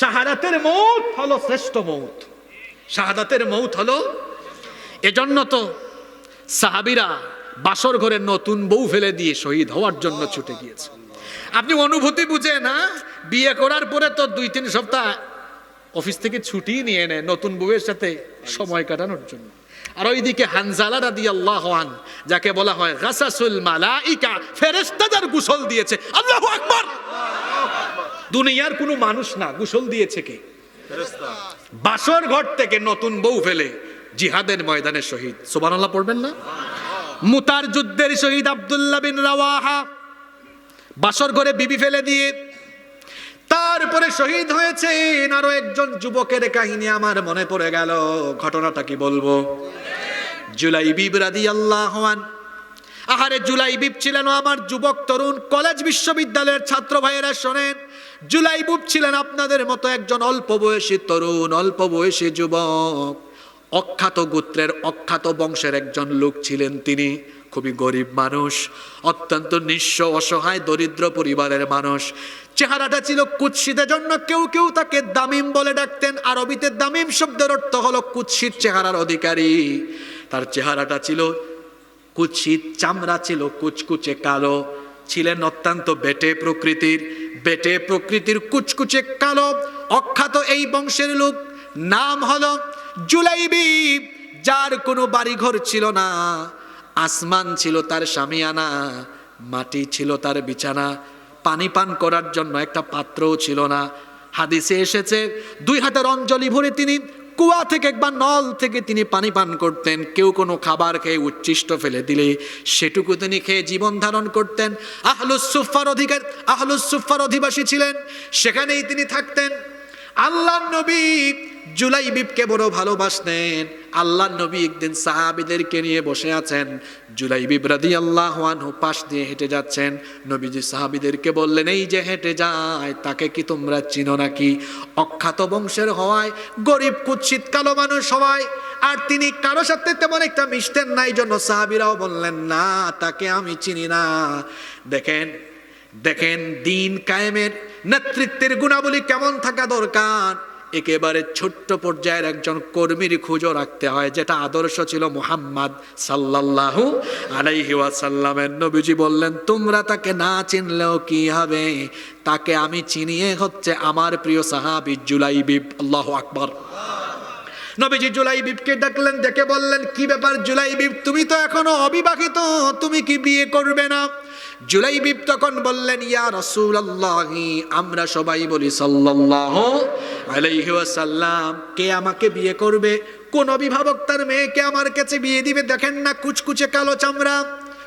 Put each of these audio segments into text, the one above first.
শাহাদাতের মৌত হলো শ্রেষ্ঠ মৌত। শাহাদাতের মৌত হলো এজন্য তো সাহাবিরা বাসর ঘরে নতুন বউ ফেলে দিয়ে শহীদ হওয়ার জন্য ছুটে গিয়েছে। আপনি অনুভূতি বুঝে না, বিয়ে করার পরে তো দুই, তিন সপ্তাহ অফিস থেকে ছুটি নিয়ে নেয় নতুন বউয়ের সাথে সময় কাটানোর জন্য। আর ওইদিকে হানজালা রাদি আল্লাহ যাকে বলা হয় গাসাসুল মালাইকা, ফেরেশতাদের গোসল দিয়েছে। আল্লাহু আকবার! দুনিয়ার কোনো মানুষ না, গোসল দিয়েছে কে? বাসর ঘর থেকে নতুন বউ ফেলে জিহাদের ময়দানে শহীদ। সুবহানাল্লাহ পড়বেন না? মুতার যুদ্ধের শহীদ আব্দুল্লাহ বিন রাওয়াহা। বাসর ঘরে বিবি ফেলে দিয়ে তারপরে শহীদ হয়েছে আরও একজন যুবকের কাহিনী আমার মনে পড়ে গেল। ঘটনাটা কি বলব? জুলাই বিবরাদি আল্লাহওয়ান আহারে জুলাই বিপ ছিলেন আমার যুবক তরুণ। কলেজ বিশ্ববিদ্যালয়ের ছাত্র ভাইয়েরা শোনেন, জুলাই বুপ ছিলেন আপনাদের মতো একজন অল্প বয়সী তরুণ, অল্প বয়সী যুবক। অখ্যাত গোত্রের, অখ্যাত বংশের একজন লোক ছিলেন তিনি, খুবই গরিব মানুষ, অত্যন্ত নিঃস্ব, অসহায়, দরিদ্র পরিবারের মানুষ। চেহারাটা ছিল কুৎসিতের জন্য কেউ কেউ তাকে দামিম বলে ডাকতেন। আরবিতে দামিম শব্দের অর্থ হলো কুৎসিত চেহারার অধিকারী। তার চেহারাটা ছিল কুৎসিত চামড়া ছিল কুচকুচে কালো, ছিলেন অত্যন্ত বেটে প্রকৃতির বেটে প্রকৃতির কুচকুচে কালো। অখ্যাত এই বংশের লোক নাম হলো জুলাইবি, যার কোনো বাড়িঘর ছিল না, আসমান ছিল তার স্বামীয়ানা মাটি ছিল তার বিছানা, পানি পান করার জন্য একটা পাত্রও ছিল না। হাদিসে এসেছে, দুই হাতের অঞ্জলি ভরে তিনি কুয়া থেকে একবার নল থেকে তিনি পানি পান করতেন। কেউ কোনো খাবার খেয়ে উচ্ছিষ্ট ফেলে দিলে, সেটুকু তিনি খেয়ে জীবন ধারণ করতেন। আহলুসুফার অধিকার আহলুসুফার অধিবাসী ছিলেন, সেখানেই তিনি থাকতেন। আল্লাহ নবী জুলাই বিপকে বড় ভালোবাসতেন। আল্লাহ নবী একদিন সাহাবিদেরকে নিয়ে বসে আছেন। জুলাই বিব্রাদি আল্লাহ পাশ দিয়ে হেঁটে যাচ্ছেন। নবীজি সাহাবিদেরকে বললেন, এই যে হেঁটে যায়, তাকে কি তোমরা চিনো নাকি? অখ্যাত বংশের হওয়ায় গরিব, কুৎসিত, কালো মানুষ হওয়ায় আর তিনি কারও সাথে তেমন একটা মিশতেন নাই জন্য সাহাবিরাও বললেন, না, তাকে আমি চিনি না। দেখেন দেখেন, দিন কায়েমের নেতৃত্বের গুণাবলী কেমন থাকা দরকার। একেবারে ছোট্ট পর্যায়ের একজন কর্মীর খুঁজো রাখতে হয়, যেটা আদর্শ ছিল মুহাম্মদ সাল্লাল্লাহু আলাইহি ওয়াসাল্লামের। নবীজি বললেন, তোমরা তাকে না চিনলেও কি হবে? তাকে আমি চিনিয়ে হচ্ছে আমার প্রিয় সাহাবি জুলাইবিব। আল্লাহু আকবার। নবীজি জুলাই জুলাইবিবকে ডাকলেন, ডেকে বললেন, কি ব্যাপার জুলাইবিব, তুমি তো এখনও অবিবাহিত, তুমি কি বিয়ে করবে না? জুলাই জুলাইবিব তখন বললেন, ইয়া রাসূলুল্লাহি, আমরা সবাই বলি সাল্লাল্লাহু আলাইহি ওয়াসাল্লাম, কে আমাকে বিয়ে করবে? কোন অভিভাবক তার মেয়েকে আমার কাছে বিয়ে দিবে? দেখেন না, কুচকুচে কালো চামড়া,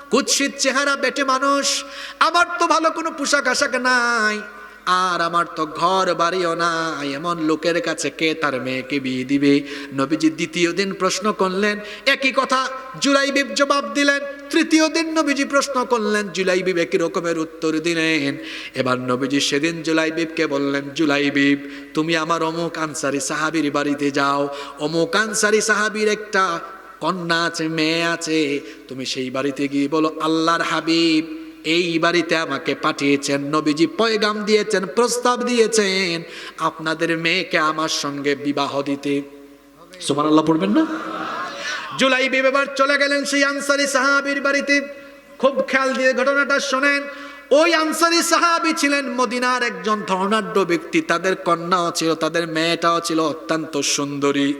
কুৎসিত চেহারা, বেটে মানুষ। আমার তো ভালো কোনো পোশাক আশাক নাই। আর আমার তো ঘর বাড়িও নাই। এমন লোকের কাছে কে তার মেয়েকে বিয়ে দিবে? নবীজি দ্বিতীয় দিন প্রশ্ন করলেন, একই কথা জুলাইবিব জবাব দিলেন, তৃতীয় দিন নবীজি প্রশ্ন করলেন, জুলাইবিব একই রকমের উত্তর দিলেন। এবার নবীজি সেদিন জুলাইবিবকে বললেন, জুলাইবিব, তুমি আমার অমুক আনসারি সাহাবির বাড়িতে যাও। অমুক আনসারি সাহাবির একটা কন্যা আছে, মেয়ে আছে। তুমি সেই বাড়িতে গিয়ে বলো, আল্লাহর হাবিব। এই বাড়িতে আমাকে পাঠিয়েছেন, নবীজি পয়গাম দিয়েছেন, প্রস্তাব দিয়েছেন, আপনাদের মেয়েকে আমার সঙ্গে বিবাহ দিতে। সুমান আল্লাহ পড়বেন না? জুলাই বিবেবার চলে গেলেন সেই আনসারি সাহাবির বাড়িতে। খুব খেয়াল দিয়ে ঘটনাটা শোনেন। ওই আনসারি সাহাবি ছিলেন মদিনার একজন ধর্ণাঢ্য ব্যক্তি। তাদের কন্যাও ছিল, তাদের মেয়েটাও ছিল অত্যন্ত সুন্দরী।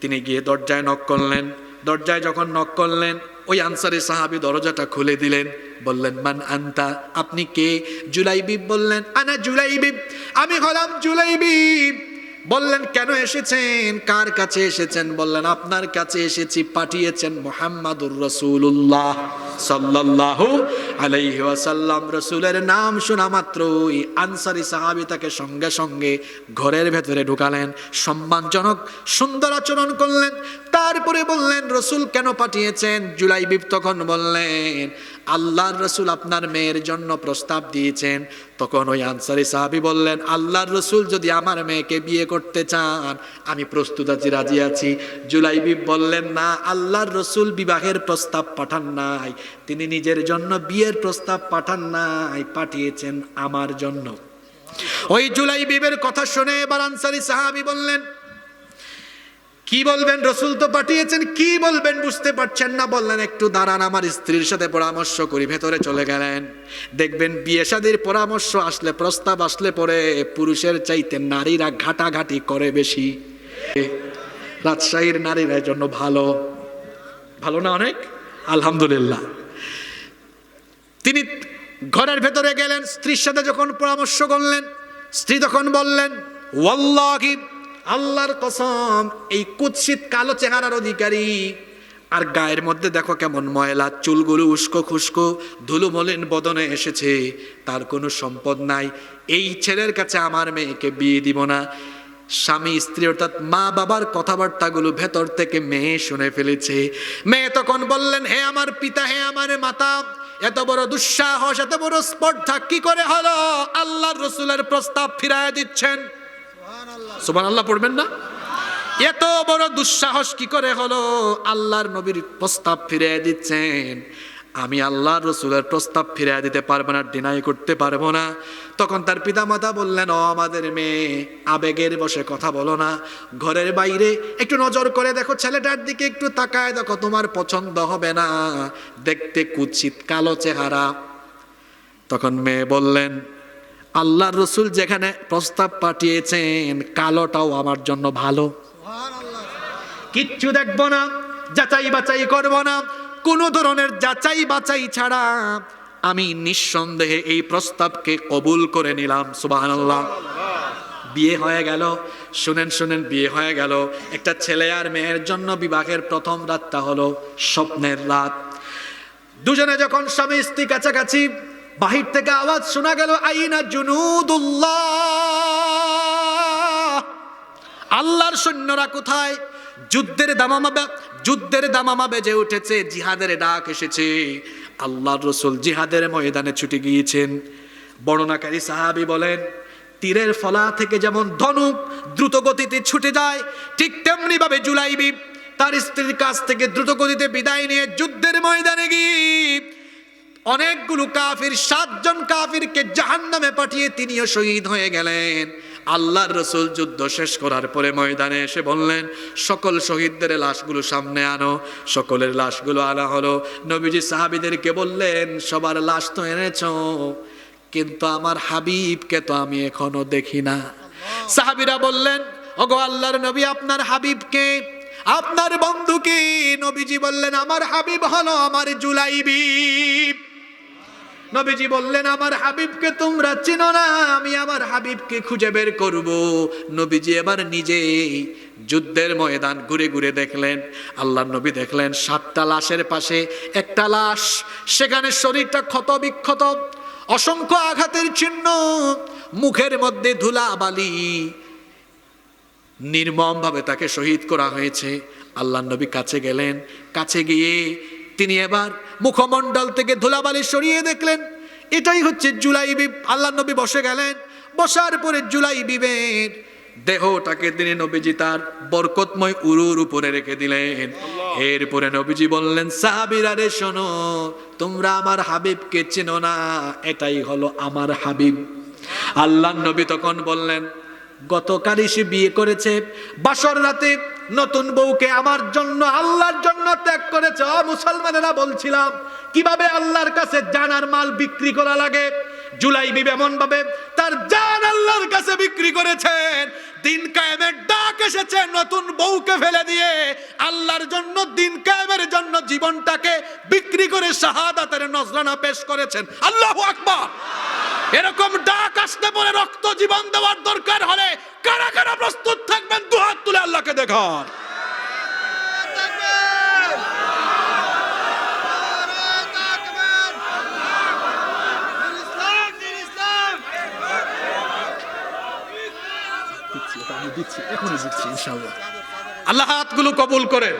তিনি গিয়ে দরজায় নক করলেন। দরজায় যখন নক করলেন, ওই আনসারি সাহাবি দরজাটা খুলে দিলেন। বললেন, মান আন্তা? আপনি কে? জুলাইবিব বললেন, আনা জুলাইবিব, আমি হলাম জুলাইবিব। বললেন, কেন এসেছেন? কার কাছে এসেছেন? বললেন, আপনার কাছে এসেছি, পাঠিয়েছেন মোহাম্মদুর রসুল্লাহ সাল্লাল্লাহু আলাইহি ওয়াসাল্লাম, রসুলের নাম শোনা মাত্রই আনসারি সাহাবি তাকে সঙ্গে সঙ্গে ঘরের ভেতরে ঢুকালেন, সম্মানজনক সুন্দর আচরণ করলেন, তারপরে বললেন, রসুল কেন পাঠিয়েছেন? জুলাইবিব তখন বললেন, আল্লাহর রসুল আপনার মেয়ের জন্য প্রস্তাব দিয়েছেন। তখন ওই আনসারি সাহাবি বললেন, আল্লাহর রসুল যদি আমার মেয়েকে বিয়ে করতে চান, আমি প্রস্তুত আছি, রাজি আছি। জুলাইবিব বললেন, না, আল্লাহর রসুল বিবাহের প্রস্তাব পাঠান নাই। তিনি নিজের জন্য বিয়ের প্রস্তাব পাঠান নাই, পাঠিয়েছেন আমার জন্য। ওই জুলাই বিবের কথা শুনে এবার আনসারি সাহাবি বললেন, কি বলবেন রসুল তো পাঠিয়েছেন, কি বলবেন বুঝতে পারছেন না? বললেন, একটু দাঁড়ান, আমার স্ত্রীর সাথে পরামর্শ করি, ভেতরে চলে গেলেন। দেখবেন বিয়ে শাদির পরামর্শ আসলে, প্রস্তাব আসলে পরে পুরুষের চাইতে নারীরা ঘাটাঘাটি করে বেশি। রাজশাহীর নারীরা জন্য ভালো। ভালো না অনেক? আলহামদুলিল্লাহ। তিনি ঘরের ভেতরে গেলেন, স্ত্রীর সাথে যখন পরামর্শ করলেন, স্ত্রী তখন বললেন, ওয়াল্লাহি, আল্লাহর কসম, এই কুৎসিত কালো চেহারার অধিকারী। আর গায়ের মধ্যে দেখো কেমন ময়লা, চুলগুলো উস্কো খুস্কো ধুলো মলিন বদনে এসেছে। তার কোনো সম্পদ নাই। এই ছেলের কাছে আমার মেয়েকে বিয়ে দিব না। স্বামী স্ত্রী অর্থাৎ মা বাবার কথাবার্তাগুলো ভেতর থেকে মেয়ে শুনে ফেলেছে। মেয়ে তখন বললেন হে আমার পিতা হে আমার মাতা এত বড় দুঃসাহস এত বড় স্পর্ধা কি করে হলো? আল্লাহর রসুলের প্রস্তাব ফিরায় দিচ্ছেন। সুবান আল্লাহ পড়বেন না? এত বড় দুঃসাহস কি করে হলো? আল্লাহর নবীর প্রস্তাব ফিরিয়ে দিচ্ছেন। আমি আল্লাহর রসুলের প্রস্তাব ফিরিয়ে দিতে পারব না ডিনাই করতে পারব না। তখন তার পিতামাতা বললেন ও আমাদের মেয়ে আবেগের বসে কথা বলো না। ঘরের বাইরে একটু নজর করে দেখো ছেলেটার দিকে একটু তাকায় দেখো তোমার পছন্দ হবে না। দেখতে কুৎসিত কালো চেহারা। তখন মেয়ে বললেন আল্লাহর রসুল যেখানে প্রস্তাব পাঠিয়েছেন কালোটাও আমার জন্য ভালো। কিচ্ছু দেখব না যাচাই বাছাই করব না কোনো ধরনের যাচাই বাছাই ছাড়া আমি নিঃসন্দেহে এই প্রস্তাবকে কবুল করে নিলাম, সুবহানাল্লাহ। বিয়ে হয়ে গেল, শুনেন শুনেন, বিয়ে হয়ে গেল। একটা ছেলে আর মেয়ের জন্য বিবাহের প্রথম রাতটা হলো স্বপ্নের রাত। দুজনে যখন স্বামী, স্ত্রী কাছাকাছি, বাহির থেকে আওয়াজ শোনা গেল, আইনা জুনুদুল্লাহ। আল্লাহর সৈন্যরা কোথায়? যুদ্ধের দামামা যুদ্ধের দামামা বেজে উঠেছে, জিহাদের ডাক এসেছে। আল্লাহর রসুল জিহাদের ময়দানে ছুটে গিয়েছেন। বর্ণনাকারী সাহাবি বলেন, তীরের ফলা থেকে যেমন ধনুক দ্রুত গতিতে ছুটে যায়, ঠিক তেমনি ভাবে জুলাইবি তার স্ত্রীর কাছ থেকে দ্রুত গতিতে বিদায় নিয়ে যুদ্ধের ময়দানে গিয়ে অনেকগুলো কাফির, সাতজন কাফিরকে জাহান্নামে পাঠিয়ে তিনিও শহীদ হয়ে গেলেন। আল্লাহর রসুল যুদ্ধ শেষ করার পরে ময়দানে এসে বললেন, সকল শহীদদের লাশগুলো সামনে আনো। সকলের লাশগুলো আনা হলো। নবীজি সাহাবিদেরকে বললেন, সবার লাশ তো এনেছ, কিন্তু আমার হাবিবকে তো আমি এখনও দেখি না। সাহাবিরা বললেন, ওগো আল্লাহর নবী, আপনার হাবিবকে আপনার বন্ধুকে নবীজি বললেন, আমার হাবিব হলো আমার জুলাইবি। নবীজি বললেন, আমার হাবিবকে তোমরা চিনো না, আমি আমার হাবিবকে খুঁজে বের করব। নবীজি এবার নিজে যুদ্ধের ময়দান ঘুরে ঘুরে দেখলেন। আল্লাহ নবী দেখলেন, সাতটা লাশের পাশে একটা লাশ, সেখানে শরীরটা ক্ষত বিক্ষত অসংখ্য আঘাতের চিহ্ন, মুখের মধ্যে ধুলা বালি নির্মমভাবে তাকে শহীদ করা হয়েছে। আল্লাহ নবী কাছে গেলেন, কাছে গিয়ে তিনি এবার মুখমণ্ডল থেকে ধুলাবালি সরিয়ে দেখলেন। এটাই হচ্ছে জুলাই বিব আল্লাহ নবী বসে গেলেন। বসার পরে জুলাই বিবের দেহটাকে তিনি নবীজি তার বরকতময় উরুর উপরে রেখে দিলেন। এরপরে নবীজি বললেন সাহাবিরা রে শোনো তোমরা আমার হাবিবকে চেনো না এটাই হলো আমার হাবিব। আল্লাহ নবী তখন বললেন গতকালই সে বিয়ে করেছে। বাসর রাতে নতুন বউকে আমার জন্য, আল্লাহর জন্য ত্যাগ করেছে। অ মুসলমানেরা বলছিলাম, কীভাবে আল্লাহর কাছে জানার মাল বিক্রি করা লাগে? জুলাই এমন ভাবে তার জান আল্লাহর কাছে বিক্রি করেছেন। দিন কায়েমের ডাক এসেছে, নতুন বউকে ফেলে দিয়ে। আল্লাহর জন্য, দিন কায়েমের জন্য জীবনটাকে বিক্রি করে শাহাদাতের নজরানা পেশ করেছেন। আল্লাহু আকবার! এরকম ডাক আসতে পরে রক্ত জীবন দেওয়ার দরকার হলে কারা কারা প্রস্তুত থাকবেন দুহাত তুলে আল্লাহকে দেখান। আল্লাহ হাতগুলো কবুল করেন।